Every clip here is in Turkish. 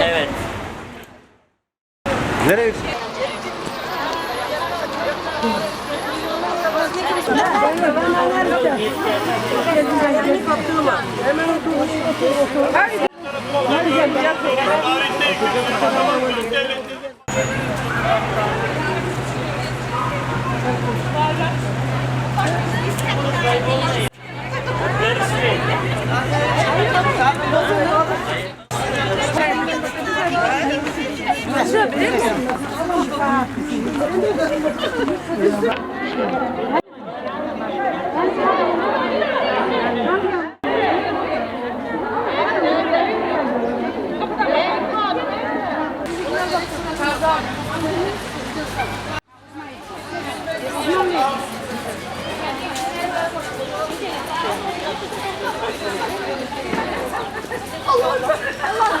Evet. Nereye? Değil mi? Allah Allah.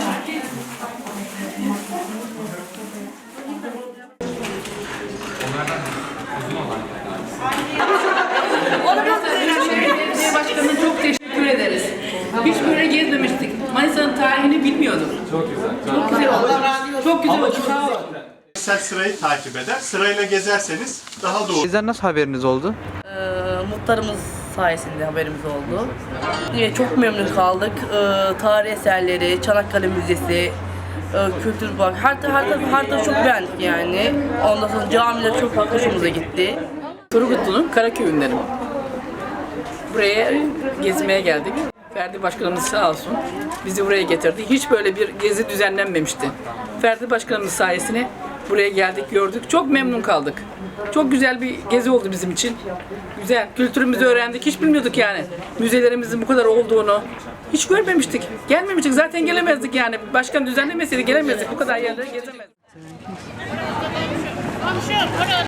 Belediye Başkanı'na çok teşekkür ederiz. Hiç böyle gezmemiştik. Manisa'nın tarihini bilmiyordum. Çok güzel. Çok, güzel oldu. Çok güzel oldu. Sağ olun. Kişisel sırayı takip eder. Sırayla gezerseniz daha doğru. Sizden nasıl haberiniz oldu? Ee, muhtarımız sayesinde haberimiz oldu. Evet, çok memnun kaldık. Ee, tarih eserleri, Çanakkale Müzesi, e, Kültür Bak, her, her, her, her tarafı çok beğendik yani. Ondan sonra camiler çok hoşumuza gitti. Turgutlu'nun Karaköy'ündenim. Buraya gezmeye geldik. Ferdi Başkanımız sağ olsun bizi buraya getirdi. Hiç böyle bir gezi düzenlenmemişti. Ferdi Başkanımız sayesinde buraya geldik, gördük. Çok memnun kaldık. Çok güzel bir gezi oldu bizim için. Güzel. Kültürümüzü öğrendik. Hiç bilmiyorduk yani. Müzelerimizin bu kadar olduğunu. Hiç görmemiştik. Gelmemiştik. Zaten gelemezdik yani. Başkan düzenlemeseydi gelemezdik. Bu kadar yerlere gezemezdik.